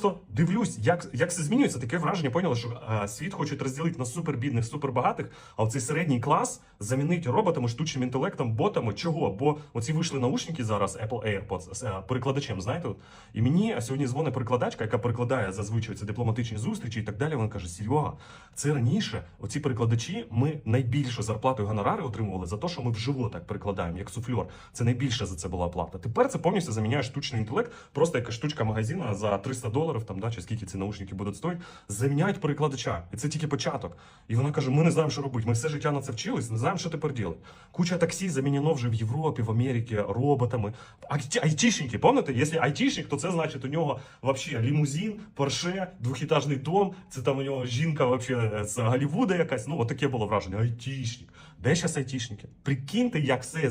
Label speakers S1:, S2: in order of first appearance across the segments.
S1: Просто дивлюсь, як, як все змінюється. Таке враження поняли, що е, світ хочуть розділити на супербідних, супербагатих, а оцей середній клас замінить роботами, штучним інтелектом, ботами. Чого? Бо оці вийшли наушники зараз, Apple AirPods, з е, перекладачем, знаєте. І мені сьогодні дзвонить перекладачка, яка перекладає зазвичай ці дипломатичні зустрічі і так далі. Вона каже: Серега, це раніше. Оці перекладачі ми найбільшу зарплату і гонорари отримували за те, що ми вживо так перекладаємо, як суфльор. Це найбільше за це була оплата. Тепер це повністю заміняє штучний інтелект, просто якась штучка магазина за 300 доларів, там да, чи скільки ці наушники будуть стоїти, заміняють перекладача. І це тільки початок. І вона каже: ми не знаємо, що робити. Ми все життя на це вчились, не знаємо, що тепер робити. Куча таксі замінено вже в Європі, в Америці роботами. Айті- Айтішники, пам'ятаєте? Якщо айтішник, то це значить у нього вообще лімузин, порше, двохітажний дом. Це там у нього жінка вообще з Голлівуда якась. Ну, от таке було враження. Айтішник. Де зараз айтішники? Прикиньте, як все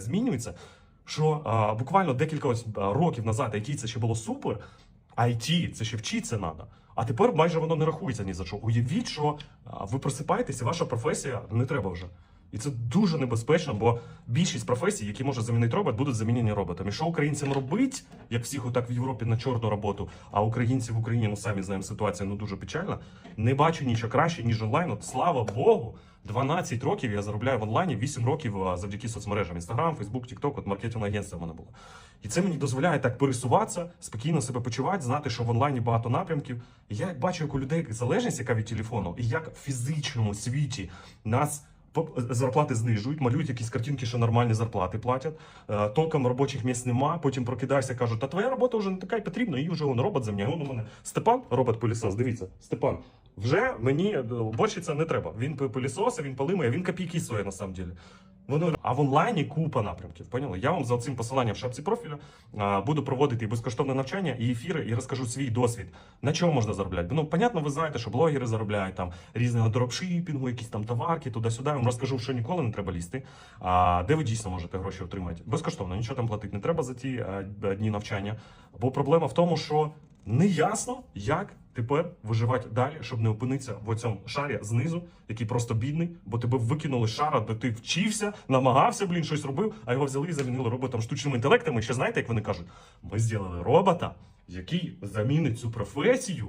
S1: змінюється. Що а, буквально декілька ось, років назад IT це ще було супер, IT це ще вчитися треба. А тепер майже воно не рахується ні за що. Уявіть, що ви просипаєтеся, ваша професія не треба вже. І це дуже небезпечно, бо більшість професій, які може замінити робот, будуть замінені роботами. Що українцям робить, як всіх отак в Європі на чорну роботу, а українці в Україні, ну самі знаємо, ситуація ну дуже печальна. Не бачу нічого краще, ніж онлайн. От слава Богу, 12 років я заробляю в онлайні, 8 років завдяки соцмережам. Інстаграм, Фейсбук, Тікток, от маркетинг агентство в мене було. І це мені дозволяє так пересуватися, спокійно себе почувати, знати, що в онлайні багато напрямків. І я бачу, як у людей залежність, яка від телефону, і як в фізичному світі нас. Зарплати знижують, малюють якісь картинки, що нормальні зарплати платять. Е, Толком робочих місць нема. Потім прокидайся, кажуть, та твоя робота вже не така й потрібна, її вже он робот заміняє. Вон у мене Степан, робот пилісос. Дивіться, Степан. Вже мені е, борщиця не треба. Він пилісосить, він полимає, він копійки своє на. Воно а в онлайні купа напрямків. Поняли? Я вам за цим посиланням в шапці профілю буду проводити і безкоштовне навчання, і ефіри, і розкажу свій досвід. На чому можна заробляти? Ну, понятно, ви знаєте, що блогери заробляють там різного дропшипінгу, якісь там товарки, туди-сюди. Я вам розкажу, що ніколи не треба лізти. А де ви дійсно можете гроші отримати? Безкоштовно, нічого там платити не треба за ті а, дні навчання. Бо проблема в тому, що не ясно, як тепер виживати далі, щоб не опинитися в цьому шарі знизу, який просто бідний, бо тебе викинули з шара, де ти вчився, намагався, блін, щось робив, а його взяли і замінили роботом штучним інтелектом. І ще знаєте, як вони кажуть, ми зробили робота, який замінить цю професію.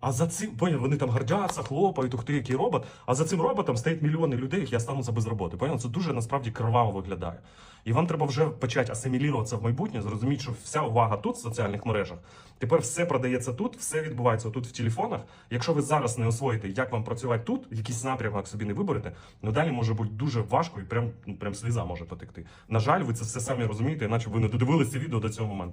S1: А за цим поняв, вони там гордяться, хлопають, ух ти, який робот. А за цим роботом стоять мільйони людей, які остануться без роботи. Поняв? Це дуже насправді криваво виглядає. І вам треба вже почати асимілюватися в майбутнє, зрозуміти, що вся увага тут, в соціальних мережах. Тепер все продається тут, все відбувається тут в телефонах. Якщо ви зараз не освоїте, як вам працювати тут, якийсь напрямок собі не виберете, ну далі може бути дуже важко і прям, ну, прям сліза може потекти. На жаль, ви це все самі розумієте, іначе ви не додивилися відео до цього моменту.